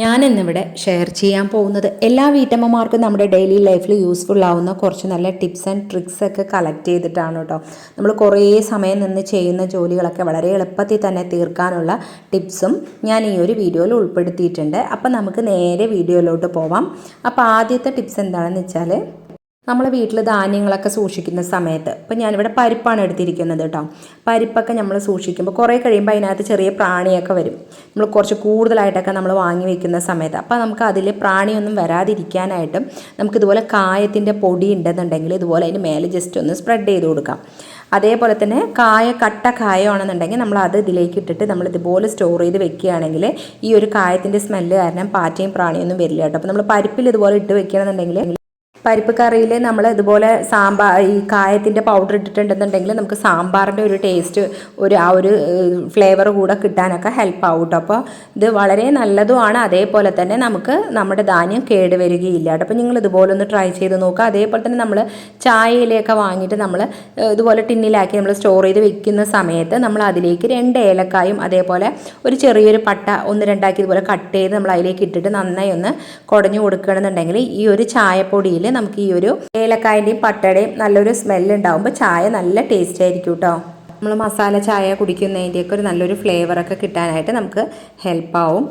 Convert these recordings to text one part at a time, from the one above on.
ഞാൻ ഇന്നിവിടെ ഷെയർ ചെയ്യാൻ പോകുന്നത് എല്ലാ വീട്ടമ്മമാർക്കും നമ്മുടെ ഡെയിലി ലൈഫിൽ യൂസ്ഫുൾ ആവുന്ന കുറച്ച് നല്ല ടിപ്സ് ആൻഡ് ട്രിക്സ് ഒക്കെ കളക്ട് ചെയ്തിട്ടാണ് കേട്ടോ. നമ്മൾ കുറേ സമയം നിന്ന് ചെയ്യുന്ന ജോലികളൊക്കെ വളരെ എളുപ്പത്തിൽ തന്നെ തീർക്കാനുള്ള ടിപ്സും ഞാൻ ഈ ഒരു വീഡിയോയിൽ ഉൾപ്പെടുത്തിയിട്ടുണ്ട്. അപ്പം നമുക്ക് നേരെ വീഡിയോയിലോട്ട് പോവാം. അപ്പോൾ ആദ്യത്തെ ടിപ്സ് എന്താണെന്ന് വെച്ചാൽ നമ്മൾ വീട്ടിൽ ധാന്യങ്ങളൊക്കെ സൂക്ഷിക്കുന്ന സമയത്ത്. ഇപ്പം ഞാനിവിടെ പരിപ്പാണ് എടുത്തിരിക്കുന്നത് കേട്ടോ പരിപ്പൊക്കെ നമ്മൾ സൂക്ഷിക്കുമ്പോൾ കുറേ കഴിയുമ്പോൾ അതിനകത്ത് ചെറിയ പ്രാണിയൊക്കെ വരും. നമ്മൾ കുറച്ച് കൂടുതലായിട്ടൊക്കെ നമ്മൾ വാങ്ങി വെക്കുന്ന സമയത്ത്. അപ്പോൾ നമുക്ക് അതിൽ പ്രാണിയൊന്നും വരാതിരിക്കാനായിട്ടും നമുക്കിതുപോലെ കായത്തിന്റെ പൊടി ഉണ്ടെന്നുണ്ടെങ്കിൽ ഇതുപോലെ അതിന് മേലെ ജസ്റ്റ് ഒന്ന് സ്പ്രെഡ് ചെയ്ത് കൊടുക്കാം. അതേപോലെ തന്നെ കായ കട്ട കായമാണെന്നുണ്ടെങ്കിൽ നമ്മൾ അത് ഇതിലേക്ക് ഇട്ടിട്ട് നമ്മൾ ഇതുപോലെ സ്റ്റോർ ചെയ്ത് വെക്കുകയാണെങ്കിൽ ഈ ഒരു കായത്തിന്റെ സ്മെല്ല് കാരണം പാറ്റയും പ്രാണിയൊന്നും വരില്ല കേട്ടോ അപ്പോൾ നമ്മൾ പരിപ്പിൽ ഇതുപോലെ ഇട്ട് വെക്കുകയാണെന്നുണ്ടെങ്കിൽ പരിപ്പ് കറിയിൽ നമ്മൾ ഇതുപോലെ സാമ്പാർ ഈ കായത്തിന്റെ പൗഡർ ഇട്ടിട്ടുണ്ടെന്നുണ്ടെങ്കിൽ നമുക്ക് സാമ്പാറിന്റെ ഒരു ടേസ്റ്റ് ഒരു ആ ഒരു ഫ്ലേവർ കൂടെ കിട്ടാനൊക്കെ ഹെൽപ്പ് ആവും കേട്ടോ അപ്പോൾ ഇത് വളരെ നല്ലതുമാണ് അതേപോലെ തന്നെ നമുക്ക് നമ്മുടെ ധാന്യം കേടുവരികയില്ല കേട്ടോ അപ്പോൾ നിങ്ങൾ ഇതുപോലെ ഒന്ന് ട്രൈ ചെയ്ത് നോക്കുക അതേപോലെ തന്നെ നമ്മൾ ചായയിലൊക്കെ വാങ്ങിയിട്ട് നമ്മൾ ഇതുപോലെ ടിന്നിലാക്കി നമ്മൾ സ്റ്റോർ ചെയ്ത് വെക്കുന്ന സമയത്ത് നമ്മൾ അതിലേക്ക് രണ്ട് ഏലക്കായും അതേപോലെ ഒരു ചെറിയൊരു പട്ട ഒന്ന് രണ്ടാക്കി ഇതുപോലെ കട്ട് ചെയ്ത് നമ്മൾ അതിലേക്ക് ഇട്ടിട്ട് നന്നായി ഒന്ന് കുടഞ്ഞു കൊടുക്കുകയാണെന്നുണ്ടെങ്കിൽ ഈ ഒരു ചായപ്പൊടിയിൽ നമുക്ക് ഈ ഒരു ഏലക്കായന്റെയും പട്ടയുടെയും നല്ലൊരു സ്മെല്ല് ഉണ്ടാകുമ്പോൾ ചായ നല്ല ടേസ്റ്റ് ആയിരിക്കും കേട്ടോ നമ്മൾ മസാല ചായ കുടിക്കുന്നതിന്റെയൊക്കെ ഒരു നല്ലൊരു ഫ്ലേവറൊക്കെ കിട്ടാനായിട്ട് നമുക്ക് ഹെൽപ്പാവും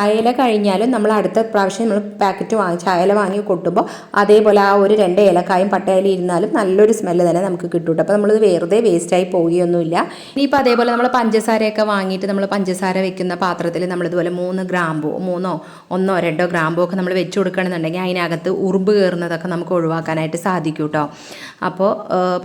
ചായയില കഴിഞ്ഞാലും നമ്മൾ അടുത്ത പ്രാവശ്യം നമ്മൾ പാക്കറ്റ് വാങ്ങി അയല വാങ്ങി കൊട്ടുമ്പോൾ അതേപോലെ ആ ഒരു രണ്ട് ഏലക്കായും പട്ടയില ഇരുന്നാലും നല്ലൊരു സ്മെല്ല് തന്നെ നമുക്ക് കിട്ടും അപ്പോൾ നമ്മളിത് വെറുതെ വേസ്റ്റായി പോവുകയൊന്നുമില്ല. ഇനിയിപ്പോൾ അതേപോലെ നമ്മൾ പഞ്ചസാരയൊക്കെ വാങ്ങിയിട്ട് നമ്മൾ പഞ്ചസാര വെക്കുന്ന പാത്രത്തിൽ നമ്മളിതുപോലെ മൂന്ന് ഗ്രാമ്പോ മൂന്നോ ഒന്നോ രണ്ടോ ഗ്രാമ്പോ ഒക്കെ നമ്മൾ വെച്ച് കൊടുക്കണമെന്നുണ്ടെങ്കിൽ അതിനകത്ത് ഉറുമ്പ് കയറുന്നതൊക്കെ നമുക്ക് ഒഴിവാക്കാനായിട്ട് സാധിക്കും കേട്ടോ അപ്പോൾ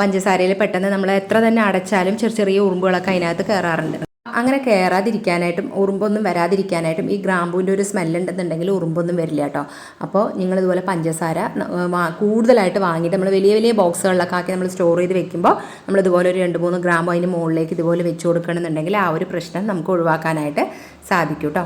പഞ്ചസാരയിൽ പെട്ടെന്ന് നമ്മൾ എത്ര തന്നെ അടച്ചാലും ചെറിയ ചെറിയ ഉറുമ്പുകളൊക്കെ അതിനകത്ത് കയറാറുണ്ട്. അങ്ങനെ കയറാതിരിക്കാനായിട്ടും ഉറുമ്പൊന്നും വരാതിരിക്കാനായിട്ടും ഈ ഗ്രാമ്പൂവിന്റെ ഒരു സ്മെല്ലുണ്ടെന്നുണ്ടെങ്കിൽ ഉറുമ്പൊന്നും വരില്ല കേട്ടോ. അപ്പോൾ നിങ്ങളിതുപോലെ പഞ്ചസാര കൂടുതലായിട്ട് വാങ്ങിയിട്ട് നമ്മൾ വലിയ വലിയ ബോക്സുകളിലൊക്കെ ആക്കി നമ്മൾ സ്റ്റോർ ചെയ്ത് വെക്കുമ്പോൾ നമ്മൾ ഇതുപോലെ ഒരു രണ്ട് മൂന്ന് ഗ്രാമ്പ് അതിന് മുകളിലേക്ക് ഇതുപോലെ വെച്ച് കൊടുക്കണമെന്നുണ്ടെങ്കിൽ ആ ഒരു പ്രശ്നം നമുക്ക് ഒഴിവാക്കാനായിട്ട് സാധിക്കും കേട്ടോ.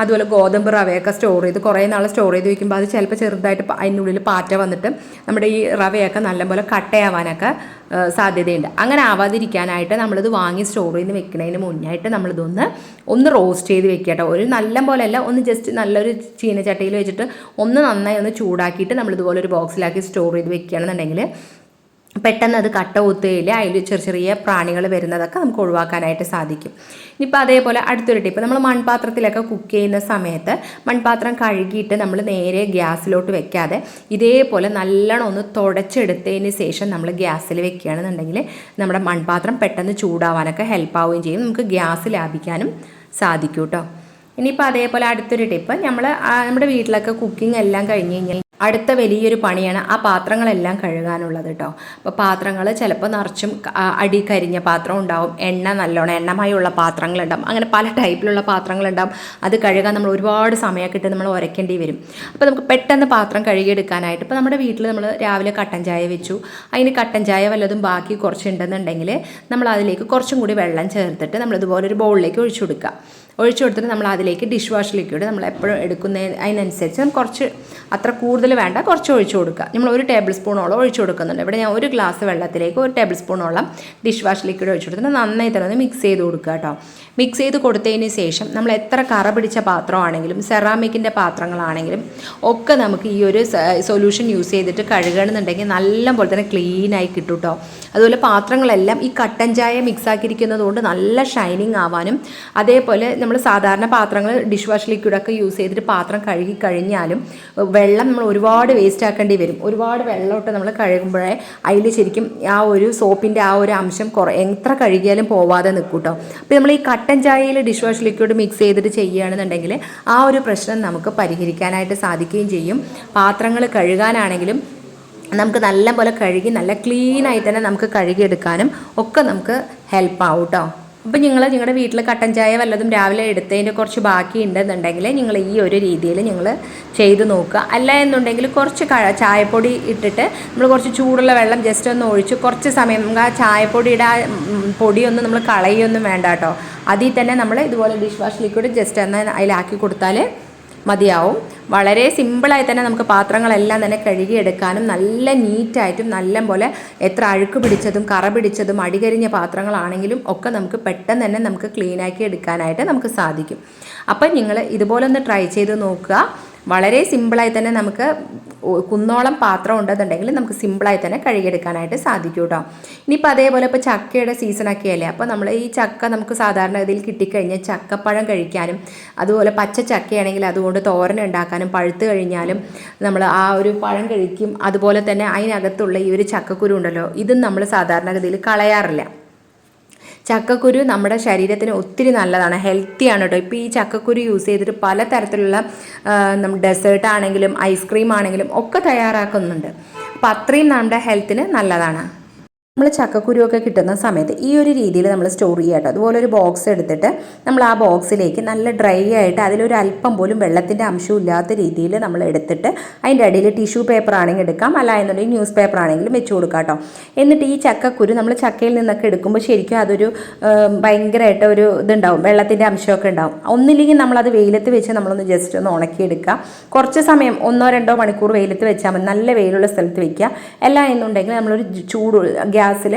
അതുപോലെ ഗോതമ്പ് റവയൊക്കെ സ്റ്റോർ ചെയ്ത് കുറേ നാൾ സ്റ്റോർ ചെയ്ത് വയ്ക്കുമ്പോൾ അത് ചിലപ്പോൾ ചെറുതായിട്ട് അതിനുള്ളിൽ പാറ്റ വന്നിട്ട് നമ്മുടെ ഈ റവയൊക്കെ നല്ലപോലെ കട്ടയാവാനൊക്കെ സാധ്യതയുണ്ട്. അങ്ങനെ ആവാതിരിക്കാനായിട്ട് നമ്മളിത് വാങ്ങി സ്റ്റോർ ചെയ്ത് വെക്കുന്നതിന് മുന്നായിട്ട് നമ്മളിതൊന്ന് ഒന്ന് റോസ്റ്റ് ചെയ്ത് വെക്കുക കേട്ടോ. ഒരു നല്ല പോലെയല്ല ഒന്ന് ജസ്റ്റ് നല്ലൊരു ചീനച്ചട്ടിയിൽ വെച്ചിട്ട് ഒന്ന് നന്നായി ഒന്ന് ചൂടാക്കിയിട്ട് നമ്മളിതുപോലെ ഒരു ബോക്സിലാക്കി സ്റ്റോർ ചെയ്ത് വെക്കുകയാണെന്നുണ്ടെങ്കിൽ പെട്ടെന്ന് അത് കട്ട കുത്തുകയില്ല അതിൽ ചെറിയ ചെറിയ പ്രാണികൾ വരുന്നതൊക്കെ നമുക്ക് ഒഴിവാക്കാനായിട്ട് സാധിക്കും. ഇനിയിപ്പോൾ അതേപോലെ അടുത്തൊരു ടിപ്പ് നമ്മൾ മൺപാത്രത്തിലൊക്കെ കുക്ക് ചെയ്യുന്ന സമയത്ത് മൺപാത്രം കഴുകിയിട്ട് നമ്മൾ നേരെ ഗ്യാസിലോട്ട് വെക്കാതെ ഇതേപോലെ നല്ലോണം ഒന്ന് തുടച്ചെടുത്തതിന് ശേഷം നമ്മൾ ഗ്യാസിൽ വെക്കുകയാണെന്നുണ്ടെങ്കിൽ നമ്മുടെ മൺപാത്രം പെട്ടെന്ന് ചൂടാവാനൊക്കെ ഹെൽപ്പ് ആവുകയും ചെയ്യും. നമുക്ക് ഗ്യാസ് ലാഭിക്കാനും സാധിക്കും കേട്ടോ ഇനിയിപ്പോൾ അതേപോലെ അടുത്തൊരു ടിപ്പ് നമ്മൾ നമ്മുടെ വീട്ടിലൊക്കെ കുക്കിംഗ് എല്ലാം കഴിഞ്ഞ് കഴിഞ്ഞാൽ അടുത്ത വലിയൊരു പണിയാണ് ആ പാത്രങ്ങളെല്ലാം കഴുകാനുള്ളത് കേട്ടോ അപ്പോൾ പാത്രങ്ങൾ ചിലപ്പോൾ നിറച്ചും അടി കരിഞ്ഞ പാത്രം ഉണ്ടാവും. എണ്ണ നല്ലോണം എണ്ണമയുള്ള പാത്രങ്ങളുണ്ടാവും. അങ്ങനെ പല ടൈപ്പിലുള്ള പാത്രങ്ങളുണ്ടാവും. അത് കഴുകാൻ നമ്മൾ ഒരുപാട് സമയമൊക്കെ ഇട്ട് നമ്മൾ ഉരയ്ക്കേണ്ടി വരും. അപ്പോൾ നമുക്ക് പെട്ടെന്ന് പാത്രം കഴുകിയെടുക്കാനായിട്ട് ഇപ്പോൾ നമ്മുടെ വീട്ടിൽ നമ്മൾ രാവിലെ കട്ടൻ ചായ വെച്ചു. അതിന് കട്ടൻ ചായ വല്ലതും ബാക്കി കുറച്ചുണ്ടെന്നുണ്ടെങ്കിൽ നമ്മൾ അതിലേക്ക് കുറച്ചും കൂടി വെള്ളം ചേർത്തിട്ട് നമ്മൾ ഇതുപോലെ ഒരു ബൗളിലേക്ക് ഒഴിച്ചു കൊടുക്കുക. ഒഴിച്ചു കൊടുത്തിട്ട് നമ്മൾ അതിലേക്ക് ഡിഷ് വാഷ് ലിക്വിഡ് നമ്മൾ എപ്പോഴും എടുക്കുന്ന അതിനനുസരിച്ച് കുറച്ച് അത്ര കൂടുതൽ വേണ്ട കുറച്ച് ഒഴിച്ചു കൊടുക്കുക. നമ്മൾ ഒരു ടേബിൾ സ്പൂണോളം ഒഴിച്ചു കൊടുക്കുന്നുണ്ട്. ഇവിടെ ഞാൻ ഒരു ഗ്ലാസ് വെള്ളത്തിലേക്ക് ഒരു ടേബിൾ സ്പൂണോളം ഡിഷ് വാഷ് ലിക്വിഡ് ഒഴിച്ചു കൊടുത്തിട്ട് നന്നായി തന്നെ ഒന്ന് മിക്സ് ചെയ്ത് കൊടുക്കുക കേട്ടോ. മിക്സ് ചെയ്ത് കൊടുത്തതിന് ശേഷം നമ്മൾ എത്ര കറ പിടിച്ച പാത്രമാണെങ്കിലും സെറാമിക്കിന്റെ പാത്രങ്ങളാണെങ്കിലും ഒക്കെ നമുക്ക് ഈ ഒരു സൊല്യൂഷൻ യൂസ് ചെയ്തിട്ട് കഴുകണമെന്നുണ്ടെങ്കിൽ നല്ലപോലെ തന്നെ ക്ലീനായി കിട്ടും കേട്ടോ അതുപോലെ പാത്രങ്ങളെല്ലാം ഈ കട്ടൻ ചായ മിക്സ് ആക്കിയിരിക്കുന്നത് കൊണ്ട് നല്ല ഷൈനിങ് ആവാനും അതേപോലെ നമ്മൾ സാധാരണ പാത്രങ്ങൾ ഡിഷ് വാഷ് ലിക്വിഡൊക്കെ യൂസ് ചെയ്തിട്ട് പാത്രം കഴുകി കഴിഞ്ഞാലും വെള്ളം നമ്മൾ ഒരുപാട് വേസ്റ്റ് ആക്കേണ്ടി വരും. ഒരുപാട് വെള്ളമൊട്ട് നമ്മൾ കഴുകുമ്പോഴേ അതിൽ ശരിക്കും ആ ഒരു സോപ്പിന്റെ ആ ഒരു അംശം കുറേ എത്ര കഴുകിയാലും പോവാതെ നിൽക്കും കേട്ടോ അപ്പോൾ നമ്മൾ ഈ കട്ടൻ ചായയിൽ ഡിഷ് വാഷ് ലിക്വിഡ് മിക്സ് ചെയ്തിട്ട് ചെയ്യുകയാണെന്നുണ്ടെങ്കിൽ ആ ഒരു പ്രശ്നം നമുക്ക് പരിഹരിക്കാനായിട്ട് സാധിക്കുകയും ചെയ്യും. പാത്രങ്ങൾ കഴുകാനാണെങ്കിലും നമുക്ക് നല്ല പോലെ കഴുകി നല്ല ക്ലീനായി തന്നെ നമുക്ക് കഴുകിയെടുക്കാനും ഒക്കെ നമുക്ക് ഹെൽപ്പ് ആവും കേട്ടോ അപ്പോൾ നിങ്ങൾ നിങ്ങളുടെ വീട്ടിൽ കട്ടൻ ചായ വല്ലതും രാവിലെ എടുത്തതിന്റെ കുറച്ച് ബാക്കി ഉണ്ടെന്നുണ്ടെങ്കിൽ നിങ്ങൾ ഈ ഒരു രീതിയിൽ നിങ്ങൾ ചെയ്ത് നോക്കുക. അല്ല എന്നുണ്ടെങ്കിൽ കുറച്ച് ചായപ്പൊടി ഇട്ടിട്ട് നമ്മൾ കുറച്ച് ചൂടുള്ള വെള്ളം ജസ്റ്റ് ഒന്ന് ഒഴിച്ച് കുറച്ച് സമയം നമുക്ക് ആ ചായപ്പൊടിയുടെ ആ പൊടിയൊന്നും നമ്മൾ കളയൊന്നും വേണ്ട കേട്ടോ. അതിൽ തന്നെ നമ്മൾ ഇതുപോലെ ഡിഷ് വാഷ് ലിക്വിഡ് ജസ്റ്റ് ഒന്ന് അതിലാക്കി കൊടുത്താൽ മതിയാവും. വളരെ സിമ്പിളായി തന്നെ നമുക്ക് പാത്രങ്ങളെല്ലാം തന്നെ കഴുകിയെടുക്കാനും നല്ല നീറ്റായിട്ടും നല്ല പോലെ എത്ര അഴുക്ക് പിടിച്ചതും കറ പിടിച്ചതും അടികരിഞ്ഞ പാത്രങ്ങളാണെങ്കിലും ഒക്കെ നമുക്ക് പെട്ടെന്ന് തന്നെ നമുക്ക് ക്ലീനാക്കി എടുക്കാനായിട്ട് നമുക്ക് സാധിക്കും. അപ്പം നിങ്ങൾ ഇതുപോലെ ഒന്ന് ട്രൈ ചെയ്ത് നോക്കുക. വളരെ സിമ്പിളായി തന്നെ നമുക്ക് കുന്നോളം പാത്രം ഉണ്ടെന്നുണ്ടെങ്കിൽ നമുക്ക് സിമ്പിളായി തന്നെ കഴുകിയെടുക്കാനായിട്ട് സാധിക്കും കേട്ടോ ഇനിയിപ്പോൾ അതേപോലെ ഇപ്പോൾ ചക്കയുടെ സീസണൊക്കെ അല്ലേ അപ്പോൾ നമ്മൾ ഈ ചക്ക നമുക്ക് സാധാരണ സാധാരണഗതിയിൽ കിട്ടിക്കഴിഞ്ഞാൽ ചക്കപ്പഴം കഴിക്കാനും അതുപോലെ പച്ച ചക്കയാണെങ്കിൽ അതുകൊണ്ട് തോരൻ ഉണ്ടാക്കാനും പഴുത്ത് കഴിഞ്ഞാലും നമ്മൾ ആ ഒരു പഴം കഴിക്കും. അതുപോലെ തന്നെ അതിനകത്തുള്ള ഈ ഒരു ചക്കക്കുരു ഉണ്ടല്ലോ ഇതും നമ്മൾ സാധാരണഗതിയിൽ കളയാറില്ല. ചക്കക്കുരു നമ്മുടെ ശരീരത്തിന് ഒത്തിരി നല്ലതാണ് ഹെൽത്തിയാണ് കേട്ടോ. ഇപ്പോൾ ഈ ചക്കക്കുരു യൂസ് ചെയ്തിട്ട് പല തരത്തിലുള്ള ഡെസേർട്ട് ആണെങ്കിലും ഐസ്ക്രീം ആണെങ്കിലും ഒക്കെ തയ്യാറാക്കുന്നുണ്ട്. അപ്പോൾ അത്രയും നമ്മുടെ ഹെൽത്തിന് നല്ലതാണ്. നമ്മൾ ചക്കക്കുരുവൊക്കെ കിട്ടുന്ന സമയത്ത് ഈ ഒരു രീതിയിൽ നമ്മൾ സ്റ്റോർ ചെയ്യുക കേട്ടോ. അതുപോലെ ഒരു ബോക്സ് എടുത്തിട്ട് നമ്മൾ ആ ബോക്സിലേക്ക് നല്ല ഡ്രൈ ആയിട്ട് അതിലൊരു അല്പം പോലും വെള്ളത്തിന്റെ അംശം ഇല്ലാത്ത രീതിയിൽ നമ്മൾ എടുത്തിട്ട് അതിന്റെ അടിയിൽ ടിഷ്യൂ പേപ്പർ ആണെങ്കിൽ എടുക്കാം. അല്ല എന്നുണ്ടെങ്കിൽ ന്യൂസ് പേപ്പർ ആണെങ്കിലും വെച്ച് കൊടുക്കാം കേട്ടോ. എന്നിട്ട് ഈ ചക്കക്കുരു നമ്മൾ ചക്കയിൽ നിന്നൊക്കെ എടുക്കുമ്പോൾ ശരിക്കും അതൊരു ഭയങ്കരമായിട്ട് ഒരു ഇതുണ്ടാവും. വെള്ളത്തിന്റെ അംശമൊക്കെ ഉണ്ടാവും. ഒന്നില്ലെങ്കിൽ നമ്മളത് വെയിലത്ത് വെച്ച് നമ്മളൊന്ന് ജസ്റ്റ് ഒന്ന് ഉണക്കിയെടുക്കുക. കുറച്ച് സമയം ഒന്നോ രണ്ടോ മണിക്കൂർ വെയിലത്ത് വെച്ചാൽ മതി. നല്ല വെയിലുള്ള സ്ഥലത്ത് വെക്കുക. അല്ല എന്നുണ്ടെങ്കിൽ നമ്മളൊരു ചൂട് ഗ്യാസിൽ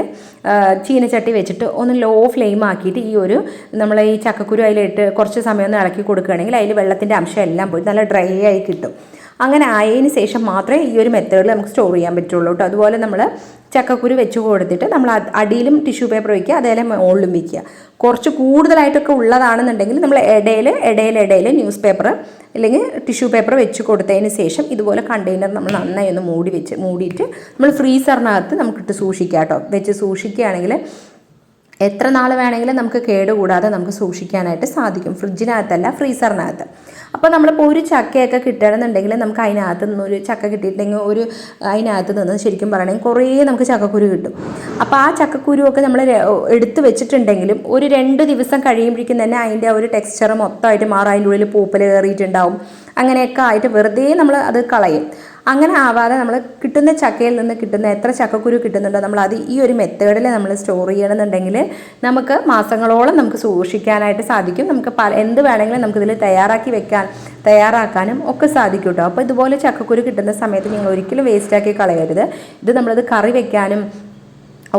ചീനച്ചട്ടി വെച്ചിട്ട് ഒന്ന് ലോ ഫ്ലെയിം ആക്കിയിട്ട് ഈ ഒരു നമ്മൾ ഈ ചക്കക്കുരു അതിലിട്ട് കുറച്ച് സമയം ഒന്ന് ഇളക്കി കൊടുക്കുകയാണെങ്കിൽ അതിൽ വെള്ളത്തിന്റെ അംശം എല്ലാം പോയി. നല്ല ഡ്രൈ ആയി കിട്ടും. അങ്ങനെ ആയതിന് ശേഷം മാത്രമേ ഈ ഒരു മെത്തേഡിൽ നമുക്ക് സ്റ്റോർ ചെയ്യാൻ പറ്റുള്ളൂ കേട്ടോ. അതുപോലെ നമ്മൾ ചക്കക്കുരു വെച്ച് കൊടുത്തിട്ട് നമ്മൾ അടിയിലും ടിഷ്യൂ പേപ്പർ വയ്ക്കുക അതേപോലെ മുകളിലും വയ്ക്കുക. കുറച്ച് കൂടുതലായിട്ടൊക്കെ ഉള്ളതാണെന്നുണ്ടെങ്കിൽ നമ്മൾ ഇടയിൽ ഇടയിൽ ഇടയിൽ ന്യൂസ് പേപ്പർ അല്ലെങ്കിൽ ടിഷ്യൂ പേപ്പർ വെച്ച് കൊടുത്തതിന് ശേഷം ഇതുപോലെ കണ്ടെയ്നർ നമ്മൾ നന്നായി ഒന്ന് മൂടി വെച്ച് മൂടിയിട്ട് നമ്മൾ ഫ്രീസറിനകത്ത് നമുക്കിട്ട് സൂക്ഷിക്കാം കേട്ടോ വെച്ച് സൂക്ഷിക്കുകയാണെങ്കിൽ എത്ര നാൾ വേണമെങ്കിലും നമുക്ക് കേടുകൂടാതെ നമുക്ക് സൂക്ഷിക്കാനായിട്ട് സാധിക്കും. ഫ്രിഡ്ജിനകത്തല്ല ഫ്രീസറിനകത്ത്. അപ്പോൾ നമ്മളിപ്പോൾ ഒരു ചക്കയൊക്കെ കിട്ടണമെന്നുണ്ടെങ്കിൽ നമുക്ക് അതിനകത്ത് നിന്ന് ഒരു ചക്ക കിട്ടിയിട്ടുണ്ടെങ്കിൽ ഒരു അതിനകത്ത് നിന്ന് ശരിക്കും പറയണമെങ്കിൽ കുറേ നമുക്ക് ചക്കക്കുരു കിട്ടും. അപ്പോൾ ആ ചക്കക്കുരുവൊക്കെ നമ്മൾ എടുത്ത് വെച്ചിട്ടുണ്ടെങ്കിലും ഒരു രണ്ട് ദിവസം കഴിയുമ്പോഴേക്കും തന്നെ അതിന്റെ ഒരു ടെക്സ്ചർ മൊത്തമായിട്ട് മാറും. ഉള്ളിൽ പൂപ്പൽ കയറിയിട്ടുണ്ടാവും. അങ്ങനെയൊക്കെ ആയിട്ട് വെറുതെ നമ്മൾ അത് കളയും. അങ്ങനെ ആവാതെ നമ്മൾ കിട്ടുന്ന ചക്കയിൽ നിന്ന് കിട്ടുന്ന എത്ര ചക്കക്കുരു കിട്ടുന്നുണ്ടോ നമ്മൾ അത് ഈ ഒരു മെത്തേഡിൽ നമ്മൾ സ്റ്റോർ ചെയ്യണമെന്നുണ്ടെങ്കിൽ നമുക്ക് മാസങ്ങളോളം നമുക്ക് സൂക്ഷിക്കാനായിട്ട് സാധിക്കും. നമുക്ക് പല എന്ത് വേണമെങ്കിലും നമുക്കിതിൽ തയ്യാറാക്കി വെക്കാൻ തയ്യാറാക്കാനും ഒക്കെ സാധിക്കും കേട്ടോ അപ്പോൾ ഇതുപോലെ ചക്കക്കുരു കിട്ടുന്ന സമയത്ത് നിങ്ങൾ ഒരിക്കലും വേസ്റ്റാക്കി കളയരുത്. ഇത് നമ്മളത് കറി വെക്കാനും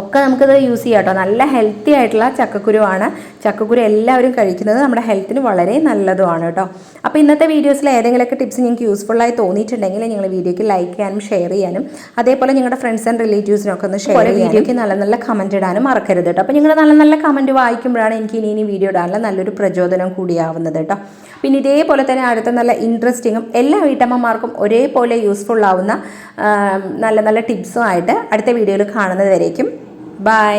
ഒക്കെ നമുക്കിത് യൂസ് ചെയ്യാം കേട്ടോ നല്ല ഹെൽത്തി ആയിട്ടുള്ള ചക്കക്കുരുവാണ് ചക്കക്കുരു എല്ലാവരും കഴിക്കുന്നത് നമ്മുടെ ഹെൽത്തിന് വളരെ നല്ലതുമാണ് കേട്ടോ. അപ്പോൾ ഇന്നത്തെ വീഡിയോസിൽ ഏതെങ്കിലുമൊക്കെ ടിപ്സ് നിങ്ങൾക്ക് യൂസ്ഫുള്ളായി തോന്നിയിട്ടുണ്ടെങ്കിൽ നിങ്ങൾ വീഡിയോയ്ക്ക് ലൈക്ക് ചെയ്യാനും ഷെയർ ചെയ്യാനും അതേപോലെ നിങ്ങളുടെ ഫ്രണ്ട്സ് ആൻഡ് റിലേറ്റീവ്സിനൊക്കെ ഒന്ന് ഷെയർ വീഡിയോയ്ക്ക് നല്ല നല്ല കമന്റ് ഇടാനും മറക്കരുത് കേട്ടോ. അപ്പോൾ നിങ്ങൾ നല്ല നല്ല കമന്റ് വായിക്കുമ്പോഴാണ് എനിക്ക് ഇനി ഇനി വീഡിയോ ഇടാനുള്ള നല്ലൊരു പ്രചോദനം കൂടിയാവുന്നത് കേട്ടോ. പിന്നെ ഇതേപോലെ തന്നെ അടുത്ത നല്ല ഇൻട്രസ്റ്റിങ്ങും എല്ലാ വീട്ടമ്മമാർക്കും ഒരേപോലെ യൂസ്ഫുൾ ആവുന്ന നല്ല നല്ല ടിപ്സും ആയിട്ട് അടുത്ത വീഡിയോയിൽ കാണുന്നത് വരേക്കും. ബൈ